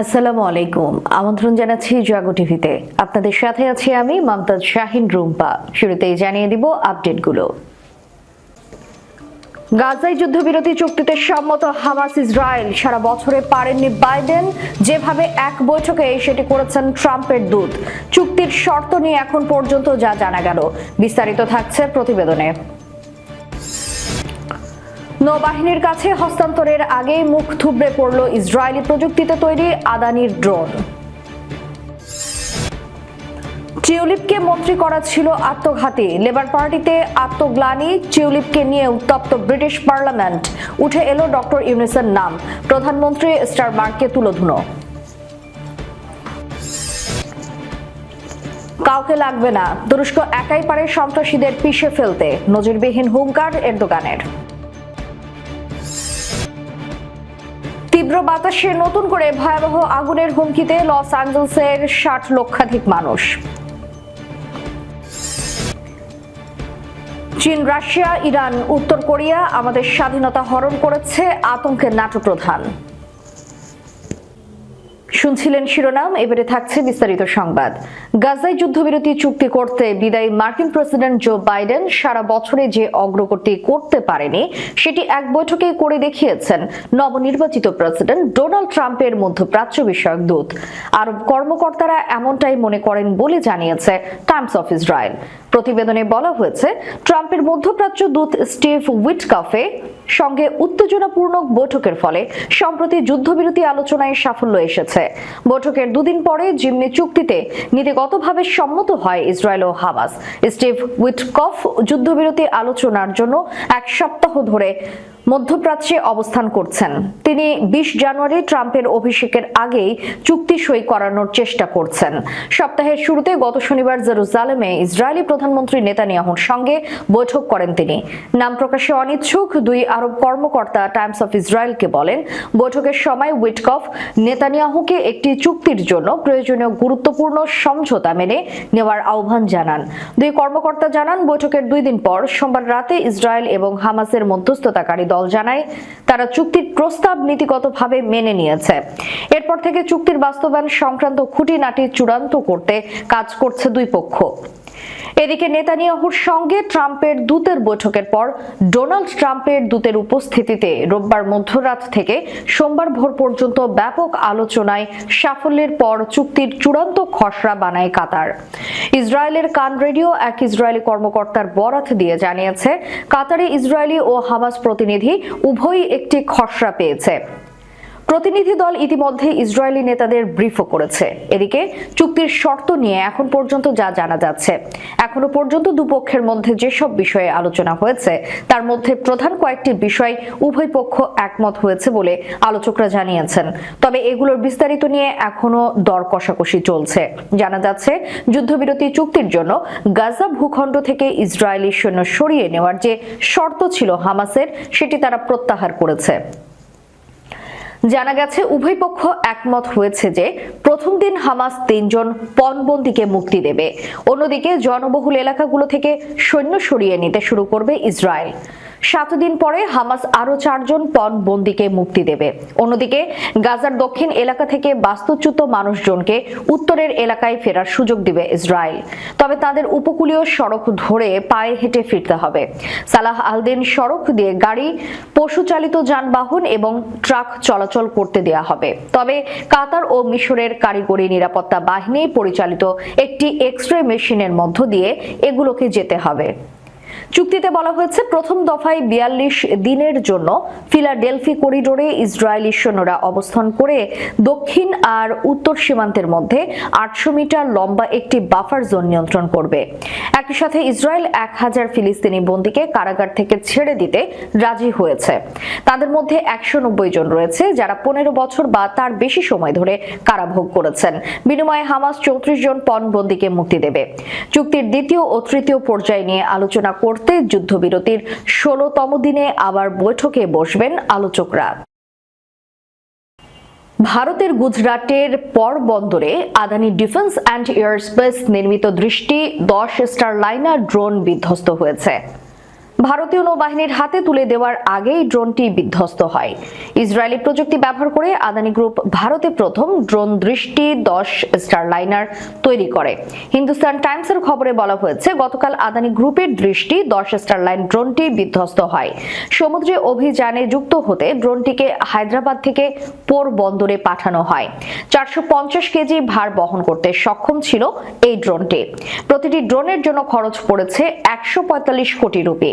আসসালামু আলাইকুম। আমন্ত্রণ জানাচ্ছি জাগো টিভিতে। আপনাদের সাথে আছি আমি মমতাজ শাহিন রুম্পা। শুরুতেই জানিয়ে দিব আপডেটগুলো। গাজায় যুদ্ধবিরতি চুক্তিতে সম্মত হামাস ইসরায়েল সারা বছরে পারেননি বাইডেন। যেভাবে এক বৈঠকে সেটি করেছেন ট্রাম্পের দূত। চুক্তির শর্ত নিয়ে এখন পর্যন্ত যা জানা গেল। বিস্তারিত থাকছে প্রতিবেদনে। নৌবাহিনীর কাছে হস্তান্তরের আগেই মুখ থুবড়ে পড়ল ইসরায়েলি প্রযুক্তিতে তৈরি আদানির ড্রোন। টিউলিপকে মন্ত্রী করা ছিল আত্মঘাতী। লেবার পার্টিতে আত্মগ্লানি, টিউলিপকে নিয়ে উত্তপ্ত ব্রিটিশ পার্লামেন্ট। উঠে এলো ডক্টর ইউনিসের নাম। প্রধানমন্ত্রী স্টারমার্ককে তুলোধুনো। কাউকে লাগবে না। তুরস্ক একাই পারে সন্ত্রাসীদের পিষে ফেলতে। নজিরবিহীন হুঙ্কার এরদোগানের। তীব্র বাতাসে নতুন করে ভয়াবহ আগুনের হুমকিতে লস অ্যাঞ্জেলসের ষাট লক্ষাধিক মানুষ। চীন, রাশিয়া, ইরান, উত্তর কোরিয়া আমাদের স্বাধীনতা হরণ করেছে আতঙ্কের নাট্যপ্রধান। শুনছিলেন শিরোনাম, এবারে থাকছে বিস্তারিত সংবাদ। গাজায় যুদ্ধবিরতি চুক্তি করতে বিদায়ী মার্কিন প্রেসিডেন্ট জো বাইডেন সারা বছরে যে অগ্রগতি করতে পারেনি, সেটি এক বৈঠকে করে দেখিয়েছেন নবনির্বাচিত প্রেসিডেন্ট ডোনাল্ড ট্রাম্পের মধ্যপ্রাচ্য বিষয়ক দূত। আরব কর্মকর্তারা এমনটাই মনে করেন বলে জানিয়েছে টাইমস অফ ইসরায়েল। প্রতিবেদনে বলা হয়েছে, ট্রাম্পের মধ্যপ্রাচ্য দূত স্টিভ উইটকাফে সঙ্গে উত্তেজনাপূর্ণ বৈঠকের ফলে সম্প্রতি যুদ্ধবিরতি আলোচনায় সাফল্য এসেছে। বৈঠকের দুদিন পরে জিম্মি চুক্তিতে নীতিগতভাবে সম্মত হয় ইসরায়েল ও হামাস। স্টিভ উইটকফ যুদ্ধবিরতি আলোচনার জন্য এক সপ্তাহ ধরে মধ্যপ্রাচ্যে অবস্থান করছেন। তিনি বিশ জানুয়ারি ট্রাম্পের অভিষেকের আগেই চুক্তি সই করানোর চেষ্টা করছেন। সপ্তাহের শুরুতে গত শনিবার জেরুজালেমে ইসরায়েলি প্রধানমন্ত্রী নেতানিয়াহুর সঙ্গে বৈঠক করেন তিনি। নাম প্রকাশে অনিচ্ছুক দুই আরব কর্মকর্তা টাইমস অফ ইসরায়েলকে বলেন, বৈঠকের সময় উইটকফ নেতানিয়াহুকে একটি চুক্তির জন্য প্রয়োজনীয় গুরুত্বপূর্ণ সমঝোতা মেনে নেওয়ার আহ্বান জানান। দুই কর্মকর্তা জানান, বৈঠকের দুই দিন পর সোমবার রাতে ইসরায়েল এবং হামাসের মধ্যস্থতাকারী দল জানায়, তারা চুক্তির প্রস্তাব নীতিগতভাবে মেনে নিয়েছে। এরপর থেকে চুক্তির বাস্তবায়ন সংক্রান্ত খুঁটিনাটি চূড়ান্ত করতে কাজ করছে দুই পক্ষ। এদিকে নেতানিয়াহুর সঙ্গে ট্রাম্পের দূতের বৈঠকের পর ডোনাল্ড ট্রাম্পের দূতের উপস্থিতিতে রোববার মধ্যরাত থেকে সোমবার ভোর পর্যন্ত ব্যাপক আলোচনায় সাফল্যের পর চুক্তির চূড়ান্ত খসড়া বানায় কাতার। ইসরায়েলের কান রেডিও এক ইসরায়েলি কর্মকর্তার বরাত দিয়ে জানিয়েছে, কাতারে ইসরায়েলি ও হামাস প্রতিনিধি উভয়ই একটি খসড়া পেয়েছে। প্রতিনিধি দল ইতিমধ্যে ইসরায়েলি নেতাদের ব্রিফও করেছে। এদিকে চুক্তির শর্ত নিয়ে এখন পর্যন্ত যা জানা যাচ্ছে, এখনও পর্যন্ত দুপক্ষের মধ্যে যেসব বিষয়ে আলোচনা হয়েছে, তার মধ্যে প্রধান কয়েকটি বিষয় উভয় পক্ষ একমত হয়েছে বলে আলোচকরা জানিয়েছেন। তবে এগুলোর বিস্তারিত নিয়ে এখনও দর কষাকষি চলছে। জানা যাচ্ছে, যুদ্ধবিরতি চুক্তির জন্য গাজা ভূখণ্ড থেকে ইসরায়েলি সৈন্য সরিয়ে নেওয়ার যে শর্ত ছিল হামাসের, সেটি তারা প্রত্যাহার করেছে। জানা গেছে, উভয় পক্ষ একমত হয়েছে যে প্রথম দিন হামাস তিনজন পণবন্দীকে মুক্তি দেবে। অন্যদিকে জনবহুল এলাকাগুলো থেকে সৈন্য সরিয়ে নিতে শুরু করবে ইসরায়েল। সাত দিন পরে হামাস আরও চারজন পণবন্দীকে মুক্তি দেবে। অন্যদিকে গাজার দক্ষিণ এলাকা থেকে বাস্তুচ্যুত মানুষজনকে উত্তরের এলাকায় ফেরার সুযোগ দিবে ইসরায়েল। তবে তাদের উপকূলীয় সড়ক ধরে পায়ে হেঁটে ফিরতে হবে। সালাহ আলদিন সড়ক দিয়ে গাড়ি, পশুচালিত যানবাহন এবং ট্রাক চলাচল করতে দেয়া হবে। তবে কাতার ও মিশরের কারিগরি নিরাপত্তা বাহিনী পরিচালিত একটি এক্স রে মেশিনের মধ্য দিয়ে এগুলোকে যেতে হবে। চুক্তিতে বলা হয়েছে, প্রথম দফায় বিয়াল্লিশ দিনের জন্য ফিলাডেলফি করিডোরে ইসরায়েলি সৈন্যরা অবস্থান করে দক্ষিণ আর উত্তর সীমান্তের মধ্যে আটশো মিটার লম্বা একটি বাফার জোন নিয়ন্ত্রণ করবে। একই সাথে ইসরায়েল এক হাজার ফিলিস্তিনি বন্দীকে কারাগার থেকে ছেড়ে দিতে রাজি হয়েছে। তাদের মধ্যে একশো নব্বই জন রয়েছে, যারা পনেরো বছর বা তার বেশি সময় ধরে কারাভোগ করেছেন। বিনিময়ে হামাস চৌত্রিশ জন পণ পণবন্দীকে মুক্তি দেবে। চুক্তির দ্বিতীয় ও তৃতীয় পর্যায় নিয়ে আলোচনা করতে যুদ্ধবিরতির ষোলতম দিনে আবার বৈঠকে বসবেন আলোচকরা। ভারতের গুজরাটের পর বন্দরে আদানি ডিফেন্স অ্যান্ড এয়ারস্পেস নির্মিত দৃষ্টি দশ স্টার লাইনার ড্রোন বিধ্বস্ত হয়েছে। ভারতীয় নৌবাহিনীর হাতে তুলে দেওয়ার আগেই ড্রোনটি বিধ্বস্ত হয়। ইসরায়েলি প্রযুক্তি ব্যবহার করে আদানি গ্রুপ ভারতে প্রথম ড্রোন দৃষ্টি দশ স্টারলাইনার তৈরি করে। হিন্দুস্তান টাইমসের খবরে বলা হয়েছে, গতকাল আদানি গ্রুপের দৃষ্টি দশ স্টারলাইন ড্রোনটি বিধ্বস্ত হয়। সমুদ্রে অভিযানে যুক্ত হতে ড্রোনটিকে হায়দ্রাবাদ থেকে পোর বন্দরে পাঠানো হয়। চারশো পঞ্চাশ কেজি ভার বহন করতে সক্ষম ছিল এই ড্রোনটি। প্রতিটি ড্রোনের জন্য খরচ পড়েছে একশো পঁয়তাল্লিশ কোটি রুপি।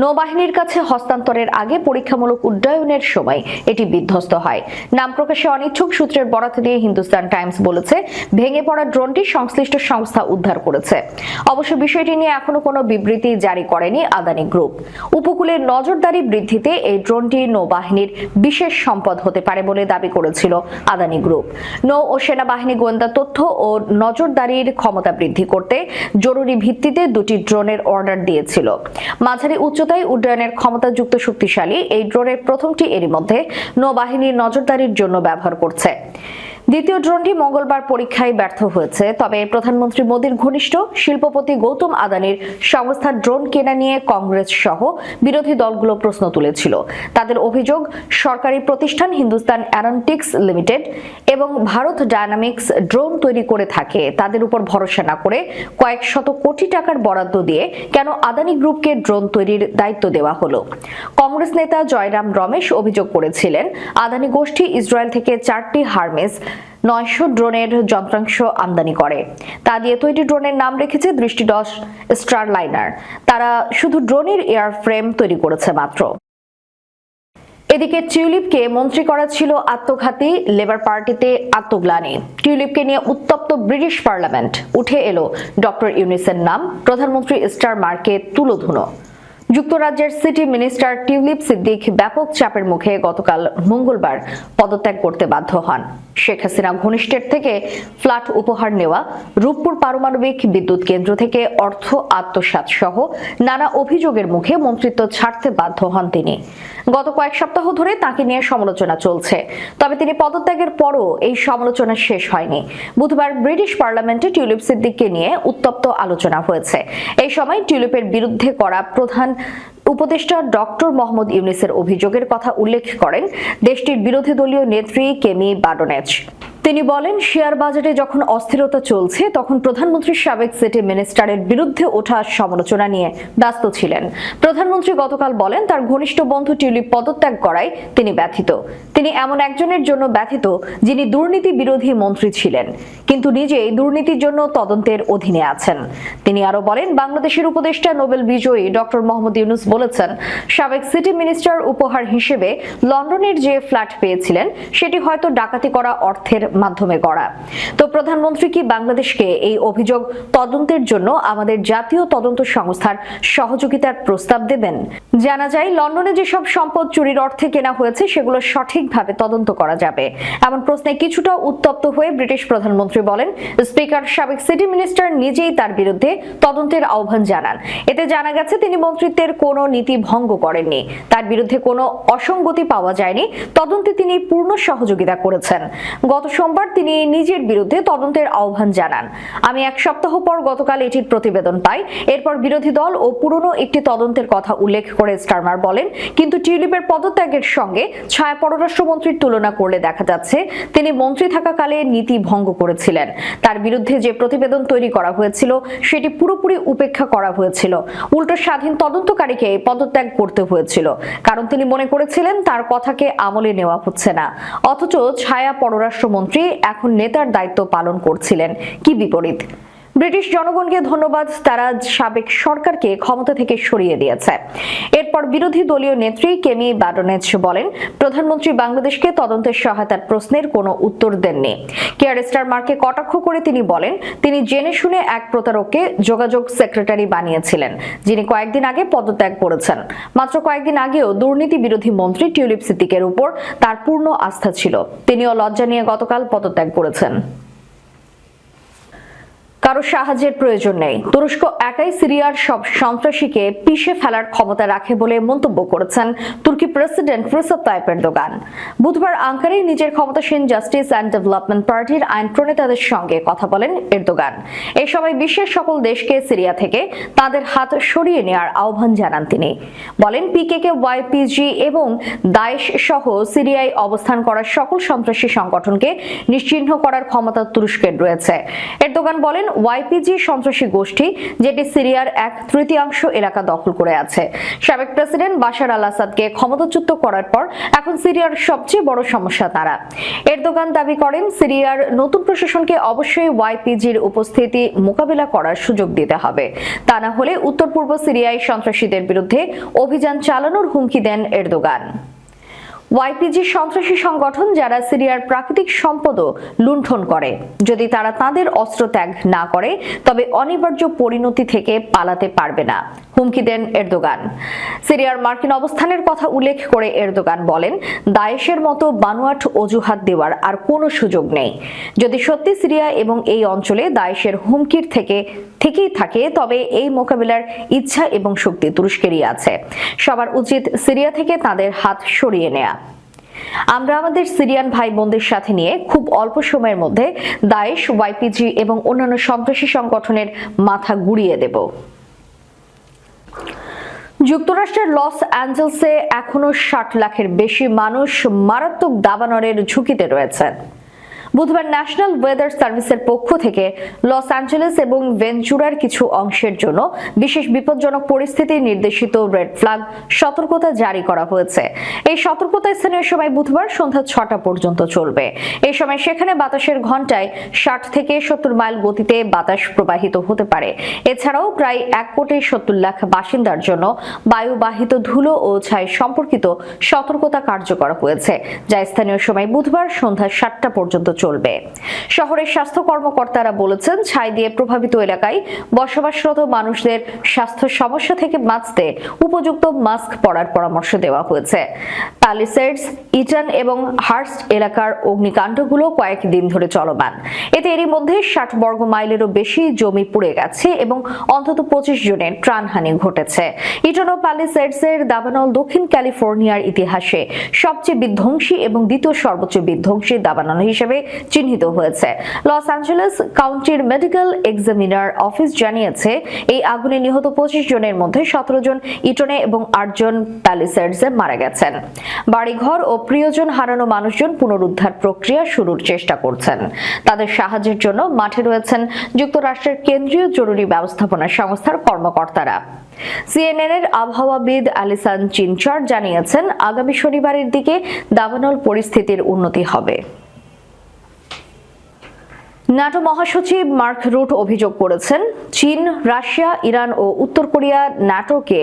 নৌবাহিনীর কাছে হস্তান্তরের আগে পরীক্ষামূলক উড্ডয়নের সময় এটি বিধ্বস্ত হয়। নাম প্রকাশে অনিচ্ছুক সূত্রের বরাত দিয়ে হিন্দুস্তান টাইমস বলেছে, ভেঙে পড়া ড্রোনটি সংশ্লিষ্ট সংস্থা উদ্ধার করেছে। অবশ্য বিষয়টি নিয়ে এখনও কোনো বিবৃতি জারি করেনি আদানি গ্রুপ। উপকূলের নজরদারি বৃদ্ধিতে এই ড্রোনটি নৌবাহিনীর বিশেষ সম্পদ হতে পারে বলে দাবি করেছিল আদানি গ্রুপ। নৌ ও সেনাবাহিনী গোয়েন্দা তথ্য ও নজরদারির ক্ষমতা বৃদ্ধি করতে জরুরি ভিত্তিতে দুটি ড্রোনের অর্ডার দিয়েছিল। মাঝারি উচ্চতায় উড্ডয়নের ক্ষমতাযুক্ত শক্তিশালী এই ড্রোনের প্রথমটি এরই মধ্যে নৌবাহিনীর নজরদারির জন্য ব্যবহার করছে। দ্বিতীয় ড্রোনটি মঙ্গলবার পরীক্ষায় ব্যর্থ হয়েছে। তবে প্রধানমন্ত্রী মোদীর ঘনিষ্ঠ শিল্পপতি গৌতম আদানির সংস্থা ড্রোন কেনা নিয়ে কংগ্রেস সহ বিরোধী দলগুলো প্রশ্ন তুলেছিল। তাদের অভিযোগ, সরকারি প্রতিষ্ঠান হিন্দুস্তান অ্যারোনটিক্স লিমিটেড এবং ভারত ডায়নামিক্স ড্রোন তৈরি করে থাকে। তাদের উপর ভরসা না করে কয়েক শত কোটি টাকার বরাদ্দ দিয়ে কেন আদানি গ্রুপকে ড্রোন তৈরির দায়িত্ব দেওয়া হলো? কংগ্রেস নেতা জয়রাম রমেশ অভিযোগ করেছিলেন, আদানি গোষ্ঠী ইসরায়েল থেকে চারটি হারমেস নয়শো ড্রোনের যন্ত্রাংশ আমদানি করে। তা দিয়ে তৈরি ড্রোনের নাম রেখেছে দৃষ্টি দশ স্টারলাইনার। তারা শুধু ড্রোনের এয়ার ফ্রেম তৈরি করেছে মাত্র। এদিকে টিউলিপকে মন্ত্রী করা ছিল আত্মঘাতী লেবার পার্টিতে আত্মগ্লানি। টিউলিপকে নিয়ে উত্তপ্ত ব্রিটিশ পার্লামেন্ট। উঠে এলো ডক্টর ইউনিসের নাম, প্রধানমন্ত্রী স্টার মার্কে তুলোধুনো। যুক্তরাজ্যের সিটি মিনিস্টার টিউলিপ সিদ্দিক ব্যাপক চাপের মুখে গতকাল মঙ্গলবার পদত্যাগ করতে বাধ্য হন। শেখ হাসিনা ঘনিষ্ঠের থেকে ফ্ল্যাট উপহার নেওয়া, রূপপুর পারমাণবিক বিদ্যুৎ কেন্দ্র থেকে অর্থ আত্মসাৎ সহ নানা অভিযোগের মুখে মন্ত্রিত্ব ছাড়তে বাধ্য হন তিনি। গত কয়েক সপ্তাহ ধরে তাকে নিয়ে সমালোচনা চলছে, তবে তিনি পদত্যাগের পরও এই সমালোচনা শেষ হয়নি। বুধবার ব্রিটিশ পার্লামেন্টে টিউলিপ সিদ্দিককে নিয়ে উত্তপ্ত আলোচনা হয়েছে। এই সময় টিউলিপের বিরুদ্ধে করা প্রধান উপদেষ্টা ডক্টর মোহাম্মদ ইউনিসের অভিযোগের কথা উল্লেখ করেন দেশটির বিরোধী দলীয় নেত্রী কেমি বাডোনেচ তিনি বলেন, শেয়ার বাজারে যখন অস্থিরতা চলছে, তখন প্রধানমন্ত্রী সাবেক সিটি মিনিস্টারের বিরুদ্ধে ওঠা সমালোচনা নিয়ে ব্যস্ত ছিলেন। প্রধানমন্ত্রী গতকাল বলেন, তার ঘনিষ্ঠ বন্ধু টিউলিপ পদত্যাগ করায় তিনি ব্যথিত। তিনি এমন একজনের জন্য ব্যথিত, যিনি দুর্নীতি বিরোধী মন্ত্রী ছিলেন, কিন্তু নিজেই দুর্নীতির জন্য তদন্তের অধীনে আছেন। তিনি আরও বলেন, বাংলাদেশের উপদেষ্টা নোবেল বিজয়ী ডক্টর মোহাম্মদ ইউনুস বলেছেন, সাবেক সিটি মিনিস্টার উপহার হিসেবে লন্ডনের যে ফ্ল্যাট পেয়েছিলেন, সেটি হয়তো ডাকাতি করা অর্থের মাধ্যমে করা তো প্রধানমন্ত্রী কি বাংলাদেশকে এই অভিযোগ তদন্তের জন্য আমাদের জাতীয় তদন্ত সংস্থার সহযোগিতার প্রস্তাব দেবেন? জানা যায়, লন্ডনে যেসব সম্পদ চুরির অর্থে কেনা হয়েছে, সেগুলো সঠিকভাবে তদন্ত করা যাবে। এমন প্রশ্নে কিছুটা উত্তপ্ত হয়ে ব্রিটিশ প্রধানমন্ত্রী বলেন, স্পিকার সাবেক সিটি মিনিস্টার নিজেই তার বিরুদ্ধে তদন্তের আহ্বান জানান। এতে জানা গেছে, তিনি মন্ত্রিত্বের কোনো নীতি ভঙ্গ করেননি। তার বিরুদ্ধে কোনো অসঙ্গতি পাওয়া যায়নি। তদন্তে তিনি পূর্ণ সহযোগিতা করেছেন। গত সোমবার তিনি নিজের বিরুদ্ধে তদন্তের আহ্বান জানান। আমি এক সপ্তাহ পর গতকাল এটির প্রতিবেদন পাই। এরপর বিরোধী দল ও পুরনো একটি তদন্তের কথা উল্লেখ করে স্টারমার বলেন, কিন্তু টিউলিপের পদত্যাগের সঙ্গে ছায়া পররাষ্ট্রমন্ত্রীর তুলনা করলে দেখা যাচ্ছে, তিনি মন্ত্রী থাকাকালে নীতি ভঙ্গ করেছিলেন। তার বিরুদ্ধে যে প্রতিবেদন তৈরি করা হয়েছিল, সেটি পুরোপুরি উপেক্ষা করা হয়েছিল। উল্টো স্বাধীন তদন্তকারীকে পদত্যাগ করতে হয়েছিল। কারণ তিনি মনে করেছিলেন, তার কথাকে আমলে নেওয়া হচ্ছে না। অথচ ছায়া পররাষ্ট্রমন্ত্রী এখন নেতার দায়িত্ব পালন করছিলেন। কি বিপরীত? ব্রিটিশ জনগণকে ধন্যবাদ, তারা সাবেক সরকারকে ক্ষমতা থেকে সরিয়ে দিয়েছে। এরপর বিরোধী দলীয় নেত্রী কেমি বাডনেচ বলেন, প্রধানমন্ত্রী বাংলাদেশকে তদন্তের সহায়তার প্রশ্নের কোনো উত্তর দেননি। কেয়ার স্টার মার্কে কটাক্ষ করে তিনি বলেন, তিনি জেনে শুনে এক প্রতারককে যোগাযোগ সেক্রেটারি বানিয়েছিলেন, যিনি কয়েকদিন আগে পদত্যাগ করেছেন। মাত্র কয়েকদিন আগেও দুর্নীতি বিরোধী মন্ত্রী টিউলিপ সিদ্দিকের উপর তার পূর্ণ আস্থা ছিল। তিনিও লজ্জা নিয়ে গতকাল পদত্যাগ করেছেন। কারও সাহায্যের প্রয়োজন নেই। তুরস্ক একাই সিরিয়ার সব সন্ত্রাসীকে পিষে ফেলার ক্ষমতা রাখে বলে মন্তব্য করেছেন তুর্কি প্রেসিডেন্ট রিসেপ তাইপ এরদোগান। বুধবার আঙ্কারে নিজের ক্ষমতাসীন জাস্টিস অ্যান্ড ডেভেলপমেন্ট পার্টির আইন প্রণেতাদের সঙ্গে কথা বলেন এরদোগান। এ সময় বিশ্বের সকল দেশকে সিরিয়া থেকে তাদের হাত সরিয়ে নেওয়ার আহ্বান জানান তিনি। বলেন, পিকেকে ওয়াইপিজি এবং দায়েশ সহ সিরিয়ায় অবস্থান করা সকল সন্ত্রাসী সংগঠনকে নিশ্চিহ্ন করার ক্ষমতা তুরস্কের রয়েছে। এরদোগান বলেন ওয়াইপিজি সন্ত্রাসী গোষ্ঠী, যেটি সিরিয়ার এক তৃতীয়াংশ এলাকা দখল করে আছে। সাবেক প্রেসিডেন্ট বাশার আল আসাদকে ক্ষমতাচ্যুত করার পর এখন সিরিয়ার সবচেয়ে বড় সমস্যা তারা। এরদোগান দাবি করেন, সিরিয়ার নতুন প্রশাসনকে অবশ্যই ওয়াইপিজির উপস্থিতি মোকাবিলা করার সুযোগ দিতে হবে। তা না হলে উত্তর পূর্ব সিরিয়ায় সন্ত্রাসীদের বিরুদ্ধে অভিযান চালানোর হুমকি দেন এরদোগান। ওয়াইপিজি সন্ত্রাসী সংগঠন যারা সিরিয়ার প্রাকৃতিক সম্পদও লুণ্ঠন করে। যদি তারা তাদের অস্ত্র ত্যাগ না করে, তবে অনিবার্য পরিণতি থেকে পালাতে পারবে না, হুমকি দেন এরদোগান। সিরিয়ার মার্কিন অবস্থানের কথা উল্লেখ করে এরদোগান বলেন, দায়েশের মতো বানোয়াট অজুহাত দেওয়ার আর কোনো সুযোগ নেই। যদি সত্যি সিরিয়া এবং এই অঞ্চলে দায়েশের হুমকির থেকে, থেকেই থাকে, তবে এই মোকাবিলার ইচ্ছা এবং শক্তি তুরস্কেরই আছে। সবার উচিত সিরিয়া থেকে তাদের হাত সরিয়ে নেয়া। আমরা আমাদের সিরিয়ান ভাই বোনদের সাথে নিয়ে খুব অল্প সময়ের মধ্যে দায়েশ, ওয়াইপিজি এবং অন্যান্য সন্ত্রাসী সংগঠনের মাথা গুড়িয়ে দেব। যুক্তরাষ্ট্রের লস অ্যাঞ্জেলসে এখনও ষাট লাখের বেশি মানুষ মারাত্মক দাবানরের ঝুঁকিতে রয়েছেন বুধবার ন্যাশনাল ওয়েদার সার্ভিসের পক্ষ থেকে লস অ্যাঞ্জেলেস এবং ভেঞ্চুরার কিছু অংশের জন্য বিশেষ বিপজ্জনক পরিস্থিতি নির্দেশিত রেড ফ্ল্যাগ সতর্কতা জারি করা হয়েছে। এই সতর্কতা স্থানীয় সময় বুধবার সন্ধ্যা ছটা পর্যন্ত চলবে। এই সময় সেখানে বাতাসের ঘন্টায় ষাট থেকে সত্তর মাইল গতিতে বাতাস প্রবাহিত হতে পারে। এছাড়াও প্রায় এক কোটি সত্তর লাখ বাসিন্দার জন্য বায়ুবাহিত ধুলো ও ছাই সম্পর্কিত সতর্কতা কার্যকর হয়েছে, যা স্থানীয় সময় বুধবার সন্ধ্যা সাতটা পর্যন্ত চলবে। শহরের স্বাস্থ্য কর্মকর্তারা বলেছেন, ছাই দিয়ে প্রভাবিত এলাকায় বসবাসরত মানুষদের স্বাস্থ্য সমস্যা থেকে বাঁচতে উপযুক্ত মাস্ক পরার পরামর্শ দেওয়া হয়েছে। প্যালিসেডস, ইটন এবং হার্স্ট এলাকার অগ্নিকাণ্ডগুলো কয়েকদিন ধরে চলমান। এতে এরই মধ্যে ষাট বর্গ মাইলেরও বেশি জমি পুড়ে গেছে এবং অন্তত পঁচিশ জনের প্রাণহানি ঘটেছে। ইটন ও প্যালিসেডসের দাবানল দক্ষিণ ক্যালিফোর্নিয়ার ইতিহাসে সবচেয়ে বিধ্বংসী এবং দ্বিতীয় সর্বোচ্চ বিধ্বংসী দাবানল হিসেবে চিহ্নিত হয়েছে। লস অ্যাঞ্জেলেস কাউন্টির মেডিকেল এক্সামিনার অফিস জানিয়েছে, এই আগুনে নিহত পঁচিশ জনের মধ্যে সতেরো জন ইটনে এবং আটজন প্যালিসেডসে মারা গেছেন। বাড়িঘর ও প্রিয়জন হারানো মানুষজন পুনরুদ্ধার প্রক্রিয়া শুরুর চেষ্টা করছেন। তাদের সাহায্যের জন্য মাঠে রয়েছেন যুক্তরাষ্ট্রের কেন্দ্রীয় জরুরি ব্যবস্থাপনা সংস্থার কর্মকর্তারা। সিএনএন এর আবহাওয়াবিদ আলিসান চিনচার জানিয়েছেন, আগামী শনিবারের দিকে দাবানল পরিস্থিতির উন্নতি হবে। ন্যাটো মহাসচিব মার্ক রুট অভিযোগ করেছেন, চীন, রাশিয়া, ইরান ও উত্তর কোরিয়া নাটোকে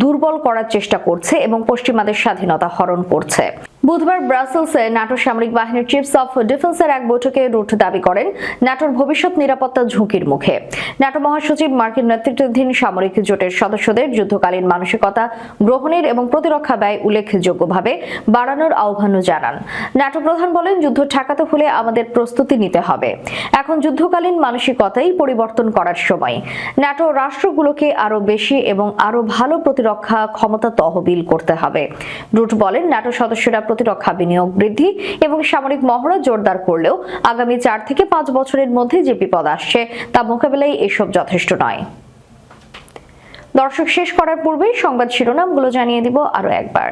দুর্বল করার চেষ্টা করছে এবং পশ্চিমাদের স্বাধীনতা হরণ করছে। বুধবার ব্রাসেলসে ন্যাটো সামরিক বাহিনীর চিফস অফ ডিফেন্সের এক বৈঠকে রুট দাবি করেন ন্যাটোর ভবিষ্যৎ নিরাপত্তা ঝুঁকির মুখে। ন্যাটো মহাসচিব মার্কিন নেতৃত্বাধীন সামরিক জোটের সদস্যদের যুদ্ধকালীন মানসিকতা, গ্রহণের এবং প্রতিরক্ষা ব্যয় উল্লেখযোগ্যভাবে বাড়ানোর আহ্বানও জানান। ন্যাটো প্রধান বলেন, যুদ্ধ ঠেকাতে হলে আমাদের প্রস্তুতি নিতে হবে। এখন যুদ্ধকালীন মানসিকতাই পরিবর্তন করার সময়। ন্যাটো রাষ্ট্রগুলোকে আরও বেশি এবং আরও ভালো প্রতিরক্ষা ক্ষমতা তহবিল করতে হবে। রুট বলেন ন্যাটো সদস্যরা প্রতিরক্ষা বিনিয়োগ বৃদ্ধি এবং সামরিক মহড়া জোরদার করলেও আগামী চার থেকে পাঁচ বছরের মধ্যে যে বিপদ আসছে তা মোকাবেলায় এসব যথেষ্ট নয়। দর্শক শেষ করার পূর্বেই সংবাদ শিরোনামগুলো জানিয়ে দিব আরও একবার।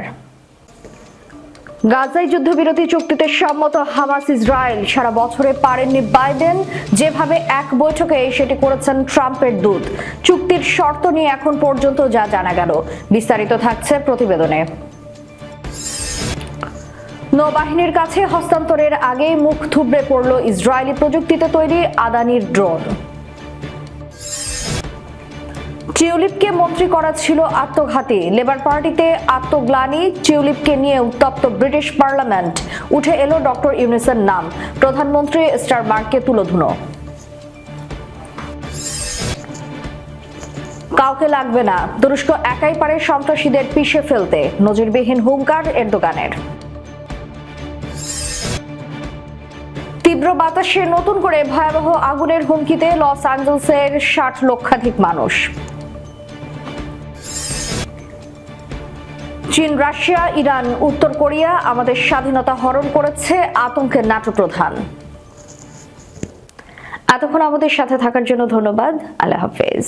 গাজায় যুদ্ধবিরতি চুক্তিতে সম্মত হামাস ইসরায়েল সারা বছরে পারেননি বাইডেন। যেভাবে এক বৈঠকে সেটি করেছেন ট্রাম্পের দূত। চুক্তির শর্ত নিয়ে এখন পর্যন্ত যা জানা গেল, বিস্তারিত থাকছে প্রতিবেদনে। নৌবাহিনীর কাছে হস্তান্তরের আগেই মুখ থুবড়ে পড়ল ইসরায়েলি প্রযুক্তিতে তৈরি আদানির ড্রোন। টিউলিপকে মন্ত্রী করা ছিল আত্মঘাতী। লেবার পার্টিতে আত্মগ্লানি, টিউলিপকে নিয়ে উত্তপ্ত ব্রিটিশ পার্লামেন্ট। উঠে এলো ডক্টর ইউনিসের নাম। প্রধানমন্ত্রী স্টারমার্ককে তুলোধুনো। কাউকে লাগবে না। তুরস্ক একাই পারে সন্ত্রাসীদের পিষে ফেলতে। নজিরবিহীন হুঙ্কার এরদোগানের। তীব্র বাতাসে নতুন করে ভয়াবহ আগুনের হুমকিতে লস অ্যাঞ্জেলসের ষাট লক্ষাধিক মানুষ। চীন, রাশিয়া, ইরান, উত্তর কোরিয়া আমাদের স্বাধীনতা হরণ করেছে আতঙ্কের নাটক প্রধান এতক্ষণ আমাদের সাথে থাকার জন্য ধন্যবাদ। আল্লাহ হাফেজ।